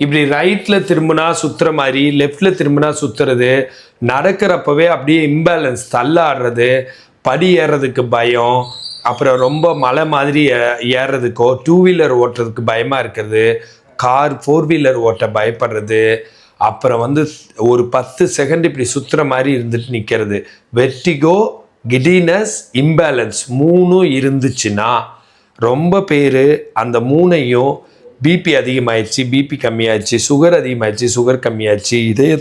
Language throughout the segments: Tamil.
இப்படி ரைட்டில் திரும்பினா சுத்துற மாதிரி லெஃப்டில் திரும்பினா சுத்துறது நடக்கிறப்பவே அப்படியே இம்பேலன்ஸ் தள்ளாடுறது படி ஏறுறதுக்கு பயம் அப்புறம் ரொம்ப மலை மாதிரி ஏ- ஏறுறதுக்கோ டூ வீலர் ஓட்டுறதுக்கு பயமாக இருக்கிறது கார் ஃபோர் வீலர் ஓட்ட பயப்படுறது அப்புறம் வந்து ஒரு பத்து செகண்ட் இப்படி சுத்துற மாதிரி இருந்துட்டு நிற்கிறது வெர்டிகோ கிடினஸ் இம்பேலன்ஸ் மூணும் இருந்துச்சுன்னா ரொம்ப பேர் அந்த மூணையும் பிபி அதிகமாகிடுச்சு பிபி கம்மியாயிடுச்சு சுகர் அதிகமாகிடுச்சு சுகர் கம்மியாயிடுச்சு இதய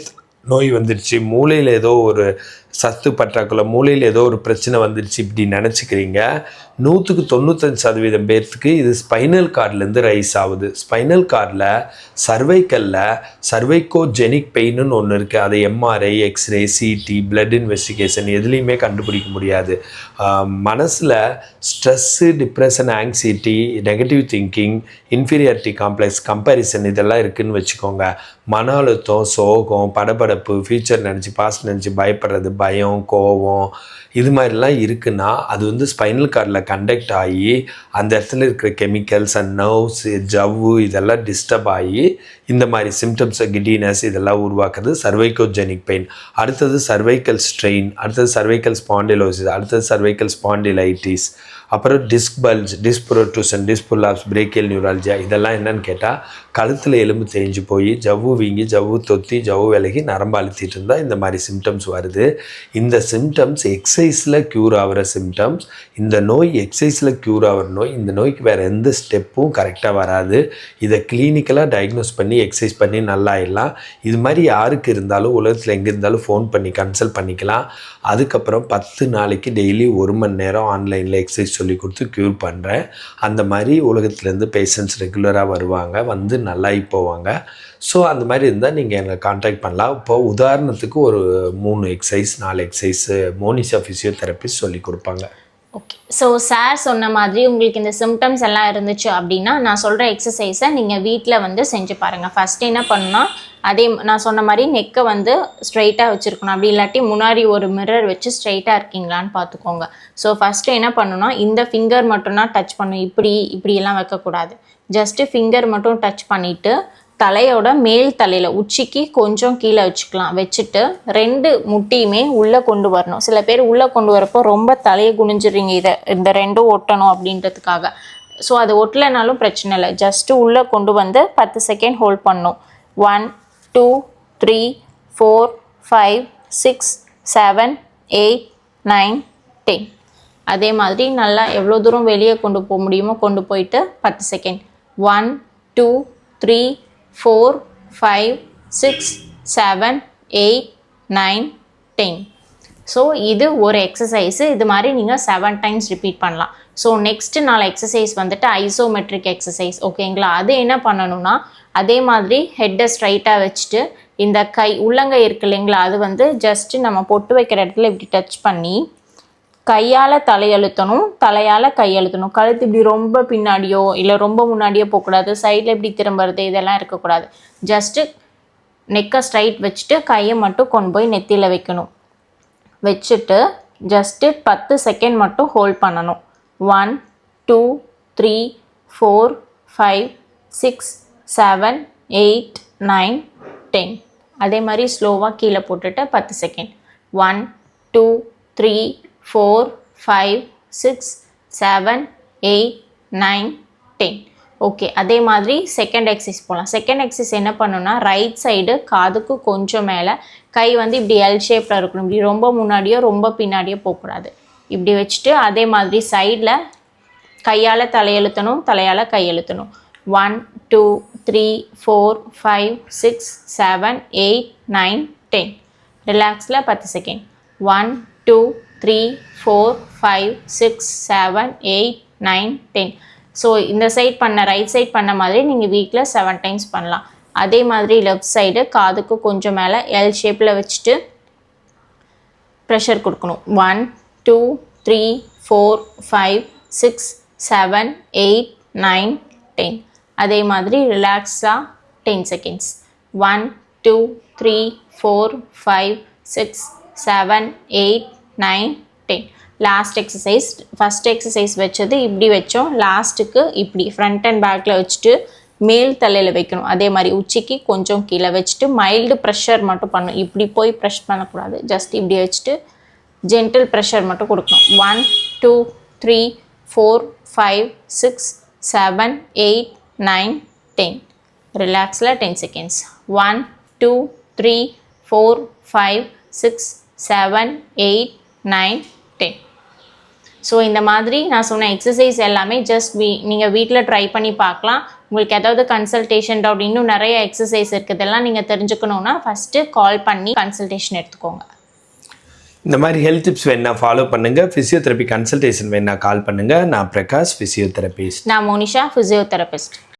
நோய் வந்துடுச்சு மூளையில் ஏதோ ஒரு சத்து பற்றாக்குறை மூளையில் ஏதோ ஒரு பிரச்சனை வந்துடுச்சு இப்படி நினச்சிக்கிறீங்க. நூற்றுக்கு தொண்ணூத்தஞ்சு சதவீதம் பேர்த்துக்கு இது ஸ்பைனல் கார்ட்லேருந்து ரைஸ் ஆகுது. ஸ்பைனல் கார்டில் சர்வைக்கல்ல சர்வைக்கோஜெனிக் பெயின்னு ஒன்று இருக்குது அதை MRI X-ray CT blood investigation எதுலேயுமே கண்டுபிடிக்க முடியாது. மனசில் stress depression anxiety negative thinking inferiority complex comparison இதெல்லாம் இருக்குதுன்னு வச்சுக்கோங்க. மன அழுத்தம் சோகம் படபடப்பு ஃபியூச்சர் நினச்சி பாஸ்ட் நினச்சி பயப்படுறது பயம் கோவம் இது மாதிரிலாம் இருக்குன்னா அது வந்து ஸ்பைனல் கார்டில் கண்டக்ட் ஆகி அந்த இடத்துல இருக்கிற கெமிக்கல்ஸ் அண்ட் நர்வ்ஸ் ஜவ்வு இதெல்லாம் டிஸ்டர்ப் ஆகி இந்த மாதிரி சிம்டம்ஸ் கிடினஸ் இதெல்லாம் உருவாக்குறது சர்வைக்கோஜெனிக் பெயின் அடுத்தது சர்வைக்கல் ஸ்ட்ரெயின் அடுத்தது சர்வைக்கல் ஸ்பாண்டிலோசிஸ் அடுத்தது சர்வைக்கல் ஸ்பாண்டிலைட்டிஸ் அப்புறம் disc bulge disc protrusion disc prolapse brachial neuralgia இதெல்லாம் என்னன்னு கேட்டால் கழுத்தில் எலும்பு தேஞ்சு போய் ஜவ்வு வீங்கி ஜவ்வு தொத்தி ஜவ்வு விலகி நரம்பு அழுத்திட்டு இருந்தால் இந்த மாதிரி சிம்டம்ஸ் வருது. இந்த சிம்டம்ஸ் எக்ஸசைஸில் க்யூர் ஆகிற சிம்டம்ஸ் இந்த நோய் எக்ஸசைஸில் க்யூர் ஆகிற நோய் இந்த நோய்க்கு வேறு எந்த ஸ்டெப்பும் கரெக்டாக வராது. இதை கிளினிக்கலாக டயக்னோஸ் பண்ணி எக்ஸசைஸ் பண்ணி நல்லாயிடலாம் இது மாதிரி யாருக்கு இருந்தாலும் உலகத்தில் எங்கே இருந்தாலும் ஃபோன் பண்ணி கன்சல்ட் பண்ணிக்கலாம். அதுக்கப்புறம் பத்து நாளைக்கு டெய்லி ஒரு மணி நேரம் ஆன்லைனில் எக்ஸசைஸ் சொல்லி கொடுத்து க்யூர் பண்ணுறேன் அந்த மாதிரி உலகத்துலேருந்து பேஷண்ட்ஸ் ரெகுலராக வருவாங்க வந்து நல்லாகி போவாங்க. ஸோ அந்த மாதிரி இருந்தால் நீங்கள் என்னை காண்டாக்ட் பண்ணலாம். இப்போ உதாரணத்துக்கு ஒரு மூணு எக்ஸசைஸ் நாலு எக்ஸசைஸு மோனிஷா ஃபிசியோதெரபிஸ்ட் சொல்லி கொடுப்பாங்க. ஓகே ஸோ சார் சொன்ன மாதிரி உங்களுக்கு இந்த சிம்டம்ஸ் எல்லாம் இருந்துச்சு அப்படின்னா நான் சொல்கிற எக்ஸசைஸை நீங்கள் வீட்டில் வந்து செஞ்சு பாருங்கள் ஃபஸ்ட்டு என்ன பண்ணால் அதே நான் சொன்ன மாதிரி நெக்கை வந்து ஸ்ட்ரைட்டாக வச்சுருக்கணும். அப்படி இல்லாட்டி முன்னாடி ஒரு மிரர் வச்சு ஸ்ட்ரைட்டாக இருக்கீங்களான்னு பார்த்துக்கோங்க ஸோ ஃபஸ்ட்டு என்ன பண்ணணும்னா இந்த ஃபிங்கர் மட்டும்தான் டச் பண்ணும் இப்படி இப்படியெல்லாம் வைக்கக்கூடாது. ஜஸ்ட்டு ஃபிங்கர் மட்டும் டச் பண்ணிவிட்டு தலையோட மேல் தலையில் உச்சிக்கு கொஞ்சம் கீழே வச்சுக்கலாம். வச்சுட்டு ரெண்டு முட்டியுமே உள்ளே கொண்டு வரணும். சில பேர் உள்ளே கொண்டு வரப்போ ரொம்ப தலையை குனிஞ்சிடுறீங்க. இதை இந்த ரெண்டும் ஒட்டணும் அப்படின்றதுக்காக. ஸோ அது ஒட்டலைனாலும் பிரச்சனை இல்லை. ஜஸ்ட்டு உள்ளே கொண்டு வந்து பத்து செகண்ட் ஹோல்ட் பண்ணும் one two three four five six seven eight nine ten. அதே மாதிரி நல்லா எவ்வளோ தூரம் வெளியே கொண்டு போக முடியுமோ கொண்டு போயிட்டு பத்து second. One two three four five six seven eight nine ten. So இது ஒரு எக்ஸசைஸு இது மாதிரி நீங்கள் செவன் டைம்ஸ் ரிப்பீட் பண்ணலாம். ஸோ நெக்ஸ்ட் நாலு எக்ஸசைஸ் வந்துட்டு ஐசோமெட்ரிக் எக்ஸசைஸ் ஓகேங்களா அது என்ன பண்ணணும்னா அதே மாதிரி ஹெட்டை ஸ்ட்ரைட்டாக வச்சுட்டு இந்த கை உள்ளங்கை இருக்கு இல்லைங்களா? அது வந்து ஜஸ்ட்டு நம்ம பொட்டு வைக்கிற இடத்துல இப்படி டச் பண்ணி கையால் தலையழுத்தணும் தலையால் கையழுத்தணும் கழுத்து இப்படி ரொம்ப பின்னாடியோ இல்லை ரொம்ப முன்னாடியோ போகக்கூடாது. சைடில் இப்படி திரும்புறது இதெல்லாம் இருக்கக்கூடாது. ஜஸ்ட்டு நெக்கை ஸ்ட்ரைட் வச்சுட்டு கையை மட்டும் கொண்டு போய் நெத்தியில் வைக்கணும். வச்சுட்டு ஜஸ்ட்டு பத்து செகண்ட் மட்டும் ஹோல்ட் பண்ணணும். One two three four five six seven eight nine ten அதே மாதிரி ஸ்லோவாக கீழே போட்டுட்டு பத்து second one two three four five six seven eight nine ten okay அதே மாதிரி செகண்ட் எக்ஸசைஸ் போகலாம் செகண்ட் எக்ஸைஸ் என்ன பண்ணணும்னா ரைட் சைடு காதுக்கு கொஞ்சம் மேலே கை வந்து இப்படி எல் ஷேப்பில் இருக்கணும். இப்படி ரொம்ப முன்னாடியோ ரொம்ப பின்னாடியோ போகக்கூடாது. இப்படி வச்சுட்டு அதே மாதிரி சைடில் கையால் தலையெழுத்தணும் தலையால் கையெழுத்தணும் one two three four five six seven eight nine ten ரிலாக்ஸில் பத்து second one two three four five six seven eight nine ten so இந்த சைட் பண்ண ரைட் சைட் பண்ண மாதிரி நீங்கள் வீக்கில் செவன் டைம்ஸ் பண்ணலாம். அதே மாதிரி லெஃப்ட் சைடு காதுக்கு கொஞ்சம் மேலே எல் ஷேப்பில் வச்சுட்டு ப்ரெஷர் கொடுக்கணும். One two three four five six seven eight nine ten அதே மாதிரி ரிலாக்ஸாக ten seconds one two three four five six seven eight nine ten last exercise first exercise வச்சது இப்படி வச்சோம் லாஸ்ட்டுக்கு இப்படி ஃப்ரண்ட் அண்ட் பேக்கில் வச்சுட்டு மேல் தலையில் வைக்கணும். அதே மாதிரி உச்சிக்கு கொஞ்சம் கீழே வச்சுட்டு மைல்டு ப்ரெஷர் மட்டும் பண்ணணும். இப்படி போய் ப்ரெஷ் பண்ணக்கூடாது. ஜஸ்ட் இப்படி வச்சுட்டு ஜென்டில் ப்ரெஷர் மட்டும் கொடுக்கணும். One two three four five six seven eight nine ten ரிலாக்ஸில் ten seconds one two three four five six seven eight nine so இந்த மாதிரி நான் சொன்ன எக்ஸசைஸ் எல்லாமே ஜஸ்ட் வீ நீங்கள் வீட்டில் ட்ரை பண்ணி பார்க்கலாம். உங்களுக்கு ஏதாவது கன்சல்டேஷன் டவுட் இன்னும் நிறைய எக்ஸசைஸ் இருக்குதெல்லாம் நீங்கள் தெரிஞ்சுக்கணுன்னா ஃபஸ்ட்டு கால் பண்ணி கன்சல்டேஷன் எடுத்துக்கோங்க. இந்த மாதிரி ஹெல்த் டிப்ஸ் வேணா ஃபாலோ பண்ணுங்க. ஃபிசியோதெரப்பி கன்சல்டேஷன் வேணா கால் பண்ணுங்க. நான் பிரகாஷ் ஃபிசியோதெரபிஸ்ட் நான் மோனிஷா ஃபிசியோதெரபிஸ்ட்